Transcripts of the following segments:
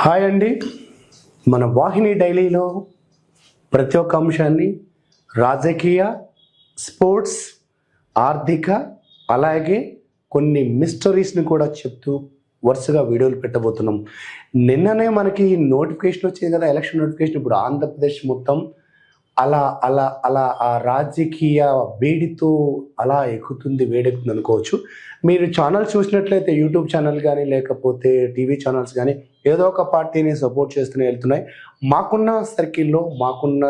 Hi అండి. మన వాహిని డైలీలో ప్రతి ఒక్క అంశాన్ని రాజకీయ స్పోర్ట్స్ ఆర్థిక అలాగే కొన్ని మిస్టరీస్ని కూడా చెప్తూ వరుసగా వీడియోలు పెట్టబోతున్నాం. నిన్ననే మనకి నోటిఫికేషన్ వచ్చింది కదా ఎలక్షన్ నోటిఫికేషన్. ఇప్పుడు ఆంధ్రప్రదేశ్ మొత్తం అలా అలా అలా ఆ రాజకీయ వేడితో అలా ఎక్కుతుంది వేడెక్కుతుంది అనుకోవచ్చు. మీరు ఛానల్ చూసినట్లయితే యూట్యూబ్ ఛానల్ కానీ లేకపోతే టీవీ ఛానల్స్ కానీ ఏదో ఒక పార్టీని సపోర్ట్ చేస్తూనే వెళ్తున్నాయి. మాకున్న సర్కిల్లో మాకున్న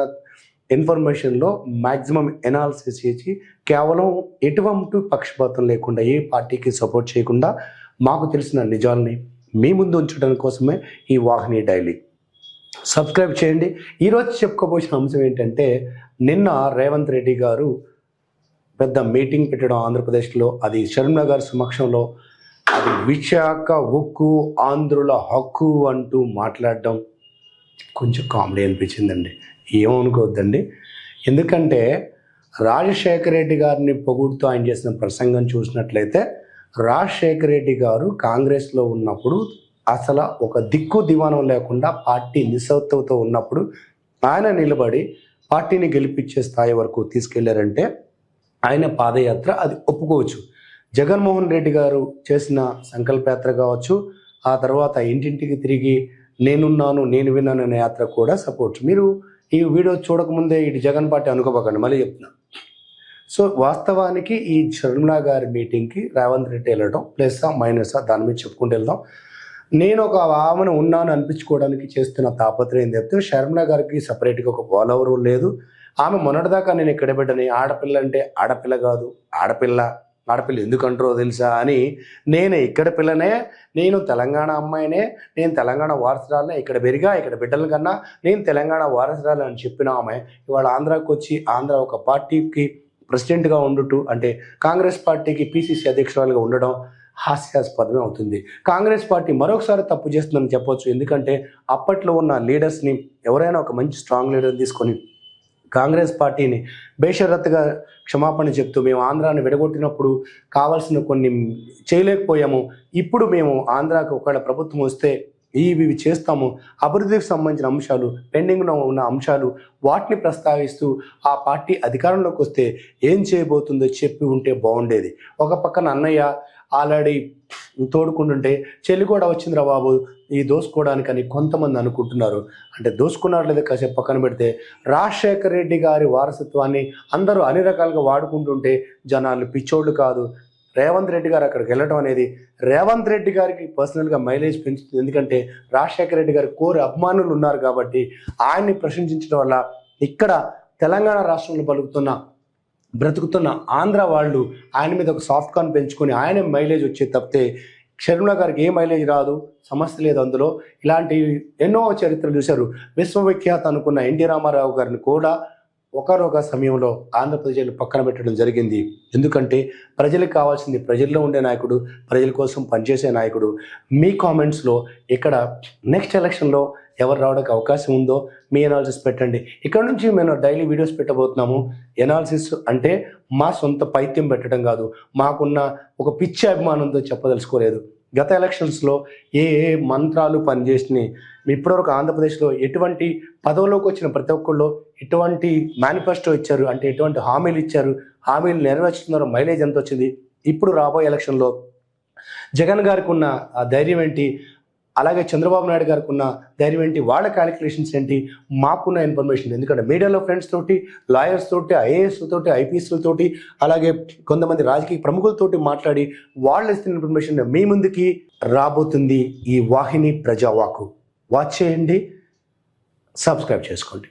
ఇన్ఫర్మేషన్లో మ్యాక్సిమం ఎనాలిసిస్ చేసి కేవలం ఎటువంటి పక్షపాతం లేకుండా ఏ పార్టీకి సపోర్ట్ చేయకుండా మాకు తెలిసిన నిజాల్ని మీ ముందు ఉంచడం కోసమే ఈ వాహిని డైలీ. సబ్స్క్రైబ్ చేయండి. ఈరోజు చెప్పుకోబోసిన అంశం ఏంటంటే నిన్న రేవంత్ రెడ్డి గారు పెద్ద మీటింగ్ పెట్టడం ఆంధ్రప్రదేశ్లో అది షర్మిల గారి సమక్షంలో అది విశాఖ ఉక్కు ఆంధ్రుల హక్కు అంటూ మాట్లాడడం కొంచెం కామెడీ అనిపించిందండి. ఏమనుకోవద్దండి. ఎందుకంటే రాజశేఖర రెడ్డి గారిని పొగుడుతూ ఆయన చేసిన ప్రసంగం చూసినట్లయితే రాజశేఖర రెడ్డి గారు కాంగ్రెస్లో ఉన్నప్పుడు అసలు ఒక దిక్కు దివానం లేకుండా పార్టీ నిస్సత్తుతో ఉన్నప్పుడు ఆయన నిలబడి పార్టీని గెలిపించే స్థాయి వరకు తీసుకెళ్ళారంటే ఆయన పాదయాత్ర అది ఒప్పుకోవచ్చు. జగన్మోహన్ రెడ్డి గారు చేసిన సంకల్పయాత్ర కావచ్చు ఆ తర్వాత ఇంటింటికి తిరిగి నేనున్నాను నేను విన్నాను అనే యాత్ర కూడా సపోర్ట్. మీరు ఈ వీడియో చూడకముందే ఇటు జగన్ పార్టీ అనుకోబోకండి మళ్ళీ చెప్తున్నా. సో వాస్తవానికి ఈ షర్మిలా గారి మీటింగ్కి రేవంత్ రెడ్డి వెళ్ళడం ప్లస్ మైనస్ దాని మీద చెప్పుకుంటూ వెళ్దాం. నేను ఒక ఆమెను ఉన్నాను అనిపించుకోవడానికి చేస్తున్న తాపత్రయం చెప్తే షర్మిలా గారికి సపరేట్గా ఒక ఫాలోవర్ లేదు. ఆమె మొన్నటిదాకా నేను ఇక్కడ పెట్టని ఆడపిల్ల అంటే ఆడపిల్ల కాదు ఆడపిల్ల. ఆడపిల్ల ఎందుకంటారో తెలుసా అని నేను ఇక్కడ పిల్లనే నేను తెలంగాణ అమ్మాయినే నేను తెలంగాణ వారసురాలనే ఇక్కడ పెరిగా ఇక్కడ బిడ్డల కన్నా నేను తెలంగాణ వారసురాలు అని చెప్పిన ఆమె ఇవాళ ఆంధ్రాకి వచ్చి ఆంధ్ర ఒక పార్టీకి ప్రెసిడెంట్గా ఉండుటూ అంటే కాంగ్రెస్ పార్టీకి పీసీసీ అధ్యక్షురాలుగా ఉండడం హాస్యాస్పదమే అవుతుంది. కాంగ్రెస్ పార్టీ మరొకసారి తప్పు చేస్తుందని చెప్పొచ్చు. ఎందుకంటే అప్పట్లో ఉన్న లీడర్స్ని ఎవరైనా ఒక మంచి స్ట్రాంగ్ లీడర్ తీసుకొని కాంగ్రెస్ పార్టీని బేషరత్తుగా క్షమాపణ చెప్తూ మేము ఆంధ్రాని విడగొట్టినప్పుడు కావాల్సిన కొన్ని చేయలేకపోయాము. ఇప్పుడు మేము ఆంధ్రాకు ఒకవేళ ప్రభుత్వం వస్తే ఇవి ఇవి చేస్తాము. అభివృద్ధికి సంబంధించిన అంశాలు పెండింగ్లో ఉన్న అంశాలు వాటిని ప్రస్తావిస్తూ ఆ పార్టీ అధికారంలోకి వస్తే ఏం చేయబోతుందో చెప్పి ఉంటే బాగుండేది. ఒక పక్కన అన్నయ్య ఆల్రెడీ తోడుకుంటుంటే చెల్లి కూడా వచ్చిందిరా బాబు ఈ దోసుకోవడానికని కొంతమంది అనుకుంటున్నారు. అంటే దోసుకున్నారు లేదా కాసేపు పక్కన పెడితే రాజశేఖర రెడ్డి గారి వారసత్వాన్ని అందరూ అన్ని రకాలుగా వాడుకుంటుంటే జనాలు పిచ్చోళ్ళు కాదు. రేవంత్ రెడ్డి గారు అక్కడికి వెళ్ళడం అనేది రేవంత్ రెడ్డి గారికి పర్సనల్గా మైలేజ్ పెంచుతుంది. ఎందుకంటే రాజశేఖర రెడ్డి గారి కోరి అభిమానులు ఉన్నారు కాబట్టి ఆయన్ని ప్రశంసించడం వల్ల ఇక్కడ తెలంగాణ రాష్ట్రంలో పలుకుతున్న బ్రతుకుతున్న ఆంధ్ర వాళ్ళు ఆయన మీద ఒక సాఫ్ట్ కాన్ పెంచుకొని ఆయన మైలేజ్ వచ్చే తప్పితే షర్మిల గారికి ఏ మైలేజ్ రాదు? సమస్య లేదు అందులో. ఇలాంటి ఎన్నో చరిత్రలు చూశారు. విశ్వవిఖ్యాత అనుకున్న ఎన్టీ రామారావు గారిని కూడా ఒకరొక సమయంలో ఆంధ్రప్రదేశ్లో పక్కన పెట్టడం జరిగింది. ఎందుకంటే ప్రజలకు కావాల్సింది ప్రజల్లో ఉండే నాయకుడు ప్రజల కోసం పనిచేసే నాయకుడు. మీ కామెంట్స్లో ఇక్కడ నెక్స్ట్ ఎలక్షన్లో ఎవరు రావడానికి అవకాశం ఉందో మీ ఎనాలిసిస్ పెట్టండి. ఇక్కడ నుంచి మేము డైలీ వీడియోస్ పెట్టబోతున్నాము. ఎనాలిసిస్ అంటే మా సొంత పైత్యం పెట్టడం కాదు. మాకున్న ఒక పిచ్చి అభిమానంతో చెప్పదలుచుకోలేదు. గత ఎలక్షన్స్లో ఏ ఏ మంత్రాలు పనిచేసినాయి? ఇప్పటివరకు ఆంధ్రప్రదేశ్లో ఎటువంటి పదవిలోకి వచ్చిన ప్రతి ఒక్కళ్ళు ఎటువంటి మేనిఫెస్టో ఇచ్చారు? అంటే ఎటువంటి హామీలు ఇచ్చారు? హామీలు నెరవేర్చుతున్నారు మైలేజ్ ఎంత వచ్చింది ఇప్పుడు రాబోయే ఎలక్షన్లో జగన్ గారికి ఉన్న ఆ ధైర్యం ఏంటి? అలాగే చంద్రబాబు నాయుడు గారికి ఉన్న ధైర్యం ఏంటి? వాళ్ళ క్యాలిక్యులేషన్స్ ఏంటి? మాకున్న ఇన్ఫర్మేషన్ ఎందుకంటే మీడియాలో ఫ్రెండ్స్ తోటి లాయర్స్ తోటి ఐఏఎస్ తోటి ఐపీఎస్లతోటి అలాగే కొంతమంది రాజకీయ ప్రముఖులతోటి మాట్లాడి వాళ్ళు ఇస్తున్న ఇన్ఫర్మేషన్ మీ ముందుకి రాబోతుంది ఈ వాహిని ప్రజావాకు వాచ్ చేయండి సబ్స్క్రైబ్ చేసుకోండి.